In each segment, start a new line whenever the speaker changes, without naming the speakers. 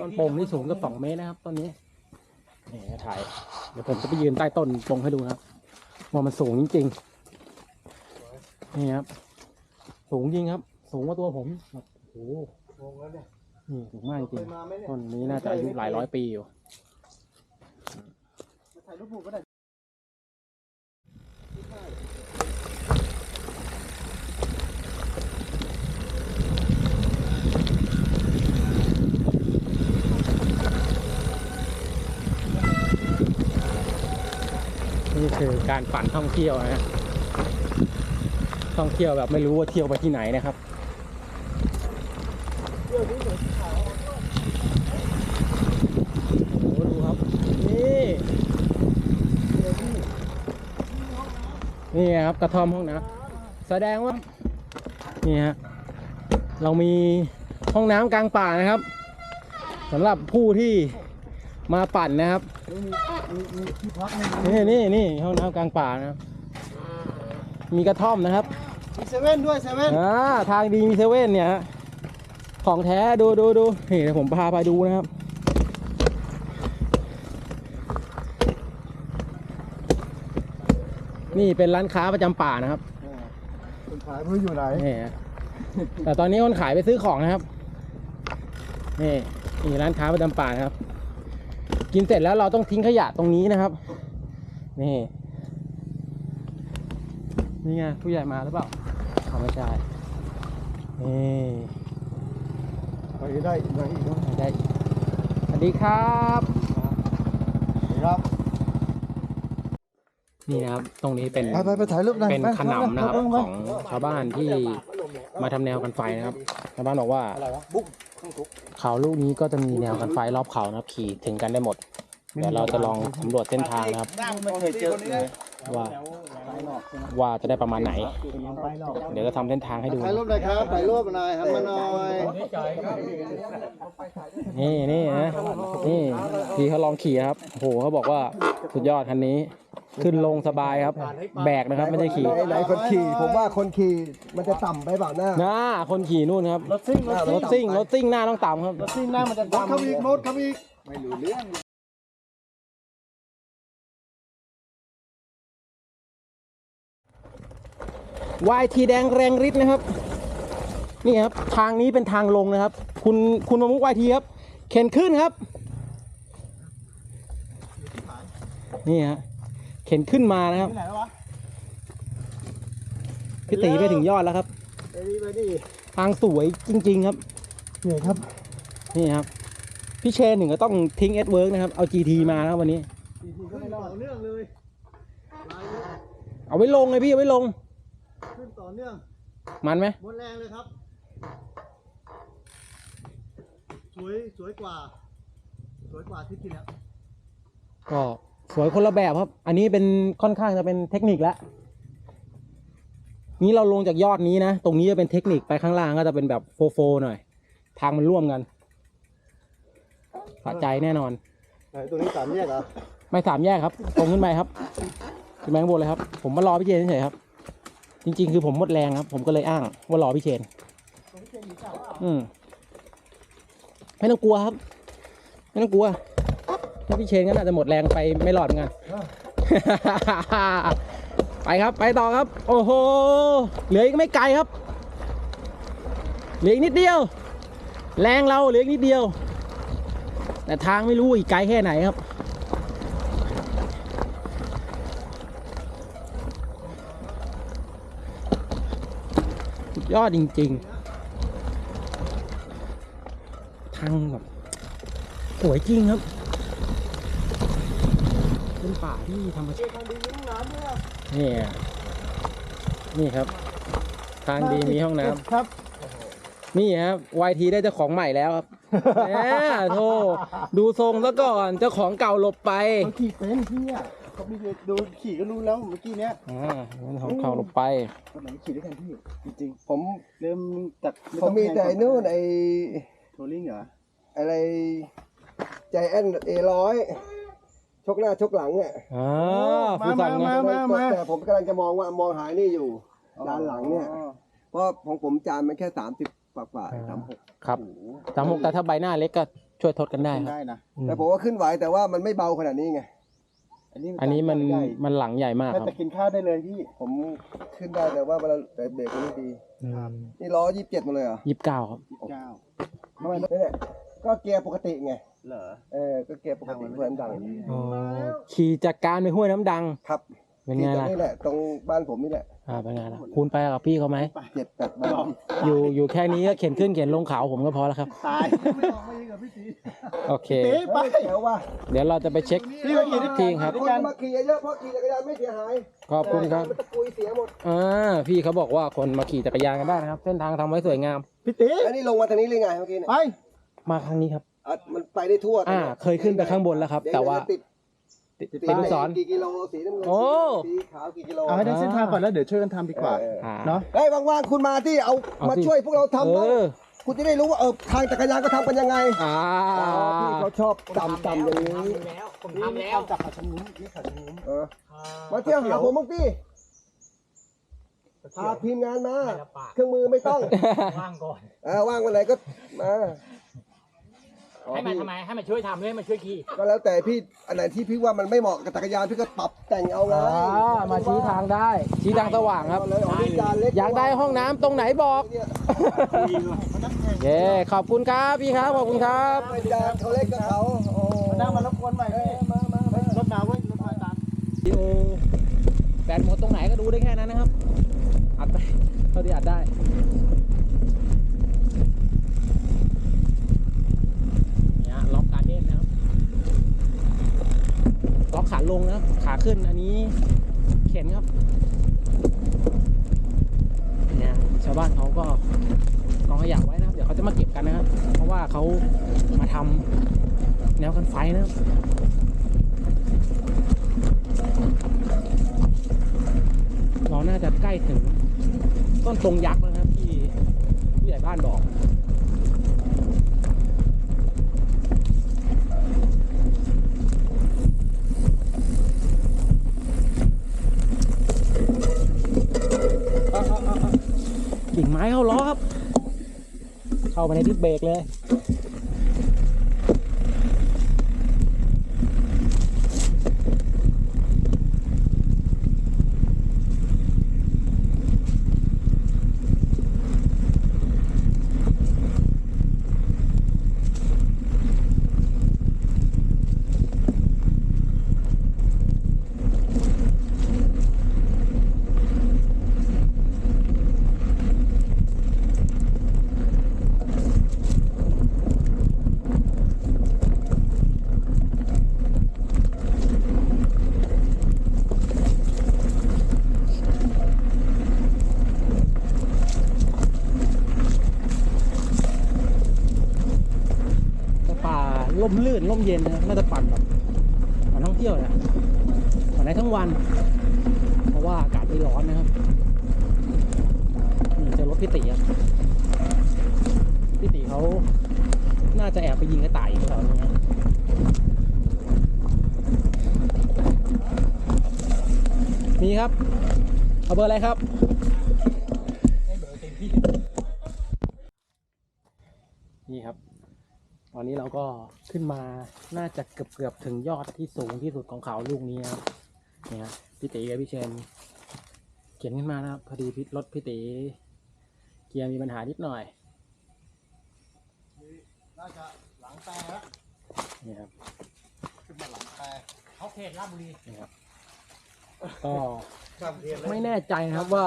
ต้นโปงที่สูงเกับสองเมตรนะครับต้นนี้นี่ถ่าย เดี๋ยวผมจะไปยืนใต้ต้นโปงให้ดูนะครับว่ามันสูงจริงๆนี่ครับ สูงจริงครับ สูงกว่าตัวผมแบบโอ้โห
งงแล้วเนี่ย
นี่สูงมากจ
เค
ริง
ยมาไหมเนี่ย
ต้นนี้น่าจะอายุหลายร้อยปีอยู่
มาถ่ายรูปหมู่ก็ได้
คือการปั่นท่องเที่ยวนะท่องเที่ยวแบบไม่รู้ว่าเที่ยวไปที่ไหนนะครับโอ้ดูครับ นี่นี่ครับกระท่อมห้องน้ำแสดงว่านี่ฮะเรามีห้องน้ำกลางป่านะครับสำหรับผู้ที่ มาปั่นนะครับ
มีมีที่พักมี
นี่นี่นี่ห้องน้ำกลางป่านะครับ มีกระท่อมนะครับ
มีเซเว่นด้วยเซเว่น
อ่าทางดีมีเซเว่นเนี่ยฮะของแท้ดูดูดูนี่เดี๋ยวผมพาไปดูนะครับ นี่เป็นร้านค้าประจำป่านะครับ
คนขายไม่รู้อยู่ไหน
นี่ฮะแต่ตอนนี้คนขายไปซื้อของนะครับ นี่นี่ร้านค้าประจำป่านะครับ กินเสร็จแล้วเราต้องทิ้งขยะตรงนี้นะครับ นี่ นี่ไงผู้ใหญ่มาหรือเปล่าเอาไม่ใช่นี่
ไปได้อีกไหนอีกเนาะ
ไม่ได้อีกสวัสดีครับ
ครับ
นี่นะครับ ตรงนี้เป็น
ไปไปไปถ่ายรูปหน่อย
เป็น
ไป
ขนำนะครับ
ไปไป
ของชาวบ้านที่มาทำแนวกันไฟนะครับชาวบ้านบอกว่า
อะไรวะบุ๊กข้างทุก
เขาลูกนี้ก็จะมีแนวกันไฟรอบเขานะครับขี่ถึงกันได้หมดเดี๋ยวเราจะลองสำรวจเส้นทางนะครับ
ไม่เคยเจอเลย
ว่าว่าจะได้ประมาณไหน เดี๋ยวจะทำเส้นทางให้ดู
ถ่ายรูปหน่อยครับถ่ายรูปหน่อยหันมาหน่อย
นี่นี่นะนี่พี่เขาลองขี่ครับโอ้โหเขาบอกว่าสุดยอดคันนี้ ขึ้นลงสบายครับ แบกนะครับไม่ได้ขี่
ไหนไหนคนขี่ผมว่าคนขี่มันจะต่ำไปเปล่าหน้า
หน้าคนขี่นู่นครับ
รถซิ่ง
รถซิ่งรถซิ่งหน้าต้องต่ำครับ
รถซิ่งหน้ามันจะต่ำรถเขาอีกรถเขาอีกไม่รู้เรื่อง
วายทีแดงแรงฤทธิ์นะครับ นี่ครับทางนี้เป็นทางลงนะครับ คุณคุณประมุกวายทีครับ เข็นขึ้นครับ นี่ฮะเข็นขึ้นมานะครับ
ที่ไหนแล้ววะ
พี่ตีไปถึงยอดแล้วครับ
ไปดิไปดิ
ทางสวยจริง ๆ ครับ
เหนื่อยครับ
นี่ครับ พี่เชนหนึ่งก็ต้องทิ้งเอสเวิร์กนะครับ เอา GT มานะครับวันนี้
ทีทีก็ไม่รอดเนื่องเลย
เอาไว้ลงเลยพี่เอาไว้ลง
ขึ้นต่อเนื่อง
มันไหม
หมดแรงเลยครับ สวยสวยกว่า สวยกว่าที่ที่แล้ว
ก็ สวยคนละแบบครับ อันนี้เป็นค่อนข้างจะเป็นเทคนิคแล้วนี้เราลงจากยอดนี้นะ ตรงนี้จะเป็นเทคนิคไปข้างล่างก็จะเป็นแบบโฟโฟหน่อย ทางมันร่วมกันสะใจแน่นอน
ไหนตรงนี้สามแยกเหรอ
ไม่สามแยกครับ ตรงขึ้นไปครับขึ้นไปข้างบนเลยครับ ผมมารอพี่เชนเฉยๆครับ จริง ๆ คือผมหมดแรงครับ ผมก็เลยอ้างว่ารอพี่เชนอืมไม่ต้องกลัวครับ ไม่ต้องกลัว ถ้าพี่เชนก็น่าจะหมดแรงไปไม่รอดเหมือนกัน ไปครับไปต่อครับ โอ้โห เหลืออีกไม่ไกลครับ เหลืออีกนิดเดียว แรงเราเหลืออีกนิดเดียว แต่ทางไม่รู้อีกไกลแค่ไหนครับสุดยอดจริง ๆ ทางแบบสวยจริงครับ เป็นป่าที่ธรรมชาตินี่อะนี่ครับ ทางดีมีห้องน้ำ
ครับ
นี่ครับวทีได้เจ้าของใหม่แล้วครับแหมโทดูทรงซะก่อนเจ้าของเก่าหลบไป
เขาขี่เป็นพี่อะเขามีดูขี่ก็รู้แล้วเมื่อกี้เนี้ย
อ่าเจ้าของเก่าหลบไป
คนไหนขี่ด้วยกันพี่จริงๆผมเริ่มจาก
เขามีแต่ไอ้นู่นไอ้
ทัวริงเหรอ
อะไรใจแอนเอร้อย ชกหน้าชกหลังเนี่ย
อ่าฟูสันไง
แต่ผมกำลังจะมองว่ามองหายนี่อยู่ ด้านหลังเนี่ย เพราะของผมจานมันแค่สามสิบกว่ากว่า สามหก
ครับสามหกแต่ถ้าใบหน้าเล็กก็ช่วยทดกันได้ครับ
ได้นะ
อืม
แต่ผมว่าขึ้นไหวแต่ว่ามันไม่เบาขนาดนี้ไง
อันนี้
อันนี้มัน
ใหญ่
มันหลังใหญ่มาก
ถ้า
ครับ
จะกินข้าวได้เลยพี่
ผมขึ้นได้แต่ว่าเวลาแต่เบรกมันไม่ดี นี่ล้อยี่สิบเจ็ดมาเลยเหรอ
ยี่สิบเก้าครับ
ยี่สิบเก้า
ทำไมนี่แหละก็เกียร์ปกติไง
เหรอ
เออก็เกียร์ปกติเพื่อนดัง
อ๋อขี่จากการไปห้วยน้ำดัง
ครับ
เป็นไงล่ะ
นี่แหละตรงบ้านผมนี่แหละ
อ่าเป็นไงล่ะคุณไปกับพี่เขาไหม
เจ็ดแปดบ้าน
อยู่อยู่แค่นี้ก็เข็นขึ้นเข็นลงเขาผมก็พอแล้วครับ
ตาย
ไม่ออกมาอีกกับพี่ตี
โอเค
ตีไป
เดี๋ยวว่า
เดี๋ยวเราจะไปเช็ค
พี่มาขี่ด้วย
จริงครับ
คนมาขี่เยอะๆเพราะขี่จักรยานไม่เสียหาย
ขอบคุณครับ
มันตะกุยเสียหมด
อ่าพี่เขาบอกว่าคนมาขี่จักรยานกันได้นะครับ เส้นทางทำไว้สวยงาม
พี่ตี
อันนี้ลงมาทางนี้เลยไงเมื่อกี้เนี่ย
ไป
มาครั้งนี้ครับ
อะมันไปได้ทั่ว
อ่า เคยขึ้นไปข้างบนแล้วครับ แต่ว่า
ติด
ติด
ติด
ติดลูกศร
กี่กิโลสีน้ำเงิน
โอ้
สีขาวกี่กิโล
เอาให้ได้เส้นทางก่อนแล้วเดี๋ยวช่วยกันทำดีกว่า
เออ
อ่า
เนาะ
เฮ้ยว่างๆคุณมาที่เอา
เอา
มา
สิ
ช่วยพวกเราทำ
เอ
บ้าง
อ
คุณจะได้รู้ว่าเออทางจักรยานก็ทำกันยังไง
อ่า
อ๋อพี่เขาชอบจำจำอย่างนี้
ผมทำแล้ว
จับขาชั้นนู้นนี่ขาชั้นนู้น
เออมาเที่ยวหาผมบ้างพี่พาทีมงานมา เครื่องมือไม่ต้อง
ว่างก่อน
เออว่างวันไหนก็มา อ๋อ
ให้มัน
พี่
ทำไมให้มันช่วยทำให้มันช่วยขี่
ก็แล้วแต่พี่อันไหนที่พี่ว่ามันไม่เหมาะกับจักรยานพี่ก็ปรับแต่งเอาไง
อ่ามาชี้ทางได้ ชี้ทางสว่างครับ
เลยอ๋อนี่จานเล็ก
อยากได้ห้องน้ำตรงไหนบอก
เนี่ย
เย้ขอบคุณครับพี่ครับขอบคุณครับ
เป็นจานเขาเล็กกับเขาโอ้
มานั่งมารบกวนใหม่พี่
มามามา
รถมาเว้ยรถมาตาม
วิดีโอแบตหมดตรงไหนก็ดูได้แค่นั้นนะครับ อัดไปเท่าที่อัดได้ เนี่ยล็อกการเด้นนะครับ ล็อกขาลงนะครับขาขึ้นอันนี้เข็นครับเนี่ยชาวบ้านเขาก็กองขยะไว้นะครับ เดี๋ยวเขาจะมาเก็บกันนะครับ เพราะว่าเขามาทำแนวกันไฟนะครับเราน่าจะใกล้ถึงต้นตรงยักษ์แล้วนะครับที่ผู้ใหญ่บ้านบอก กิ่งไม้เข้าล้อครับ เข้าไปในที่เบรกเลย แต่ป่า ลมลื่นล่มเย็นนะน่าจะปั่นแบบปั่นท่องเที่ยวนะปั่นได้ทั้งวัน เพราะว่าอากาศไม่ร้อนนะครับนี่เจะรถพี่ติครับพี่ติเขาน่าจะแอบไปยิงกระต่ายอยู่แถวนี้นะมีครับ เอาเบอร์อะไรครับ นี่ครับ ต อนนี้เราก็ขึ้นมาน่าจะเกือบเกือบๆถึงยอดที่สูงที่สุดของเขาลูกนี้นะครับนี่ครับพี่ตีกับพี่เชนเขียนขึ้นมานะครับพอดีพี่รถพี่ตีเกียร์มีปัญหานิดหน่อย
น่าจะหลังแปรแล้ว
นี่ครับ
ขึ้นมาหลังแปร
เขาเขตราชบุรีนี่ครับก็
ครับเรียนเลย
ไม่แน่ใจนะครับว่า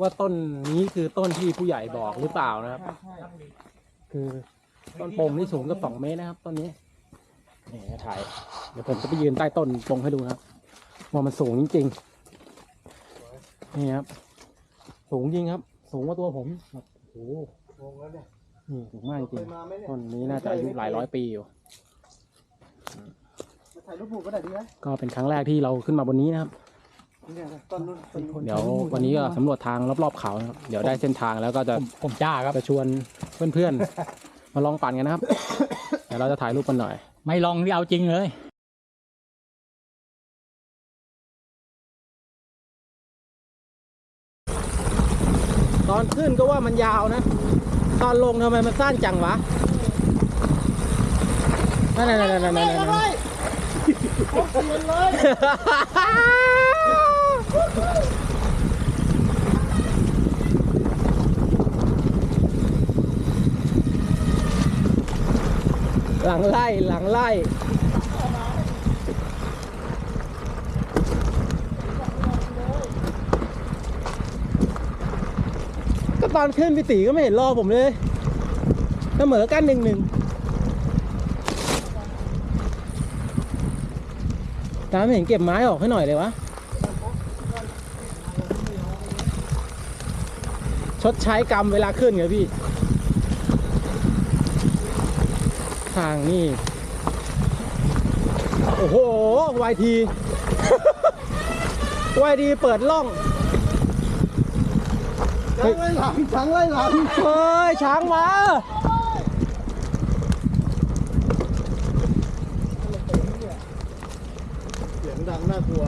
ว่าต้นนี้คือต้นที่ผู้ใหญ่บอกหรือเปล่านะครับคือ ต้นโปงนี่สูงเกับสองเมตรนะครับต้นนี้นี่ถ่าย เดี๋ยวผมจะไปยืนใต้ต้นโปงให้ดูนะครับว่ามันสูงจริงๆนี่ครับ สูงจริงครับ สูงกว่าตัวผมแบบโอ้โห
งงแล้วเนี่ย
นี่สูงมากจ
เค
ริง
ยมาไหมเนี่ย
ต้นนี้น่าจะอายุหลายร้อยปีอยู่
มาถ่ายรูปหมู่ก็ได้ดีไหม
ก็เป็นครั้งแรกที่เราขึ้นมาบนนี้นะครับ
เนี่ยต้นนู้นต้นนู้น
เดี๋ยววันนี้ก็สำรวจทางรอบๆเขานะครับ เดี๋ยวได้เส้นทางแล้วก็จะ
ผมจ้าครับ
จะชวนเพื่อนๆ มาลองปั่นกันนะครับ เดี๋ยวเราจะถ่ายรูปกันหน่อย
ไม่ลองที่เอาจริงเลย
ตอนขึ้นก็ว่ามันยาวนะ ตอนลงทำไมมันสั้นจังวะนั่นนั่นนั่นนั่นนั่นนั่น
เขาเปลี่ยนเลย
หลังไล่หลังไล่ก็ตอนขึ้นพี่ตีก็ไม่เห็นรอผมเลยเสมอกันหนึ่งหนึ่งตามเห็นเก็บไม้ออกให้หน่อยเลยวะ ชดใช้กรรมเวลาขึ้นไงพี่ ทางนี่ โอ้โหวายทีวายทีเปิดล่อง
ช้างไล่หลังช้างไล่หลัง
เฮ้ยช้างมา
เสียงดังน่ากลัว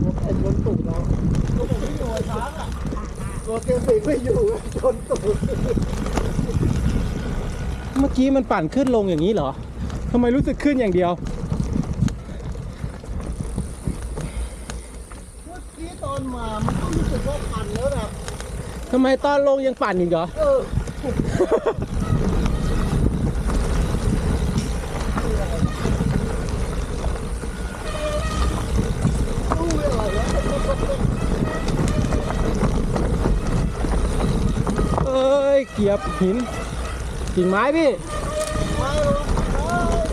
ตัวไอ้ชนตูดเราตัวผมไม่อยู่ช้างอะตัวเกมสิไม่อยู่ชนตูด
เมื่อกี้มันปั่นขึ้นลงอย่างนี้เหรอทำไมรู้สึกขึ้นอย่างเดียว
เมื่อกี้ตอนมา มันก็รู้สึกว่าพันแล้วนะ
ทำไมตอนลงยังปั่นอีกเหรอ
เออ ตู้อะไรวะ
เอ้ย เกียบหิน กิ่งไม้พี่
เลยวะเอ้ย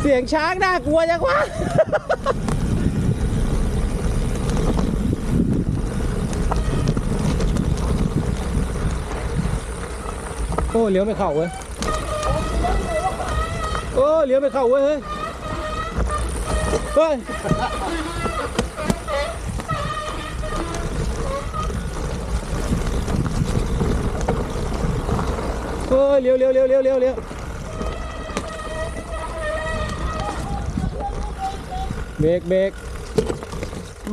เสียงช้างน่ากลัวจังวะโอ้เลี้ยวไม่เข้าเว้ย โอ้เลี้ยวไม่เข้าเว้ย เฮ้ย เฮ้ยเฮ้ยเลี้ยวเลี้ยวเลี้ยวเลี้ยวเลี้ยวเลี้ยวเบรกเบรก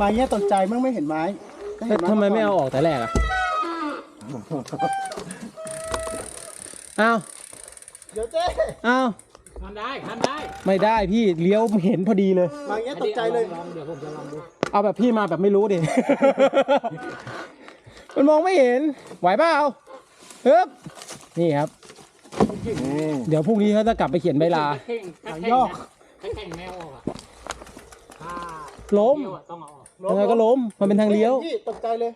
มาเงี้ยตกใจมั้งไม่เห็นไม้
เอ๊ะทำไมไม่เอาออกแต่แรกอะอ้าว
เดี๋ยวเจ๊
อ้าว
ทำได้ทำได้
ไม่ได้พี่เลี้ยวเห็นพอดีเลย
มาเงี้ยตกใจเลย
ลองเดี๋ยวผมจะลองดู
เอาแบบพี่มาแบบไม่รู้ดิ มันมองไม่เห็น ไหวเปล่าฮึบนี่ครับ เดี๋ยวพรุ่งนี้เขาจะกลับไปเขียนใบลา
เข่ง
หางยอก
ถ้าแข่งแมวออกอะถ้า
ล้ม
เที่ยวอะต้องเอาออก
ยังไงก็ล้ม มันเป็นทางเลี้ยว
พี่ตกใจเลย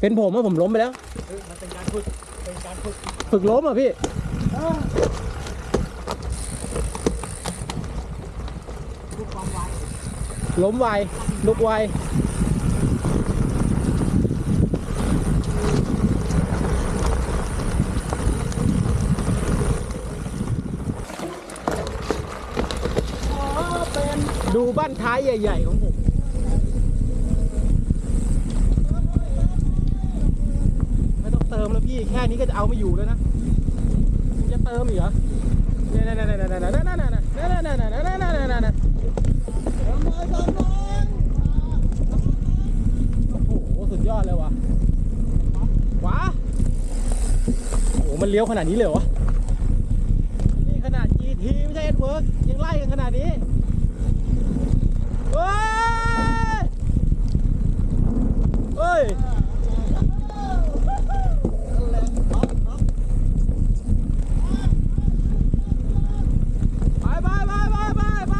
เป็นผมว่าผมล้มไปแล้ว
มันเป็นการฝึกเป็นการฝึก
ฝึกล้มอะพี่
ฝึกความไว
ล้มไวลุกไว ดู บ้านท้ายใหญ่ ๆ ของผมไม่ต้องเติมแล้วพี่แค่นี้ก็จะเอาไม่อยู่แล้วนะจะเติมอีกเหรอเนี่ยๆๆๆๆๆๆๆๆๆๆๆๆๆๆๆโอ้โหสุดยอดเลยว่ะขวาโอ้โหมันเลี้ยวขนาดนี้เลยเหรอวะนี่ขนาด GT ไม่ใช่ S Work ยังไล่กันขนาดนี้ เฮ้ยเฮ้ยไปไปไปไปไปไป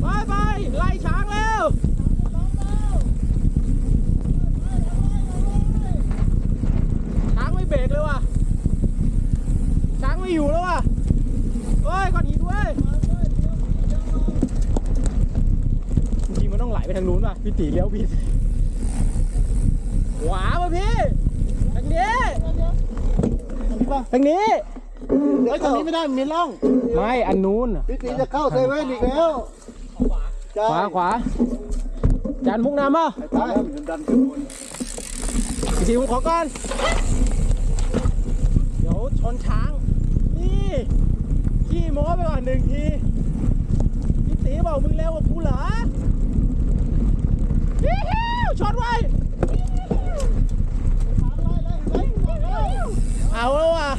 ไปไปไล่ช้างแล้ว ช้างไม่เบรกเลยว่ะ ช้างไม่อยู่แล้วว่ะเฮ้ยก่อนหินเว้ยจริงๆมันต้อง ไหลไปทางนู้นว่ะพี่ตีเลี้ยวผิดขวาป่ะพี่ทางนี้ทางนี้
เฮ้ยตรงนี้ไม่ได้มันมีร่อง
ไม่อันนู้น
พี่ตีจะเข้าเซเว่นอีกแล้วใช่
ขวาขวาจานมุกน้ำป่ะ
ไปดันขึ้นบน
พี่ตีผมขอก่อนเดี๋ยวชนช้างนี่ขี้โม้ไปก่อนหนึ่งทีพี่ตีบอกมึงเร็วกว่ากูเหรอ ช็อตไวเอาแล้วอะ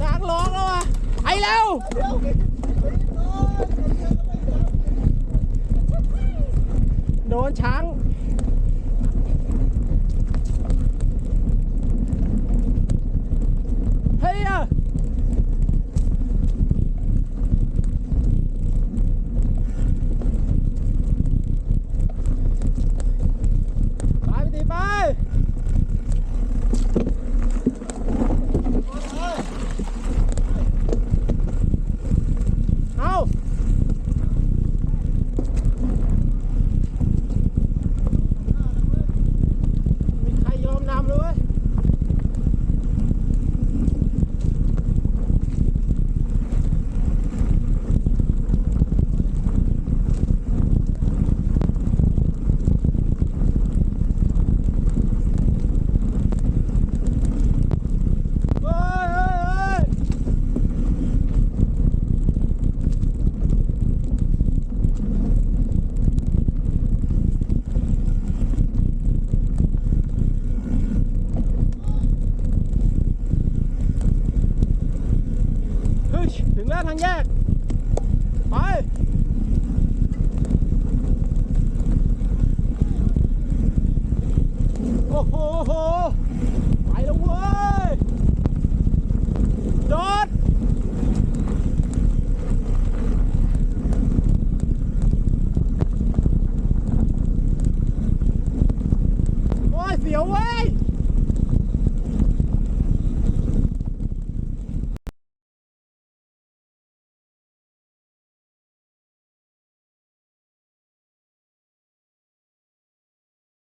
ช้างร้องแล้วอะไปแล้วโดนช้าง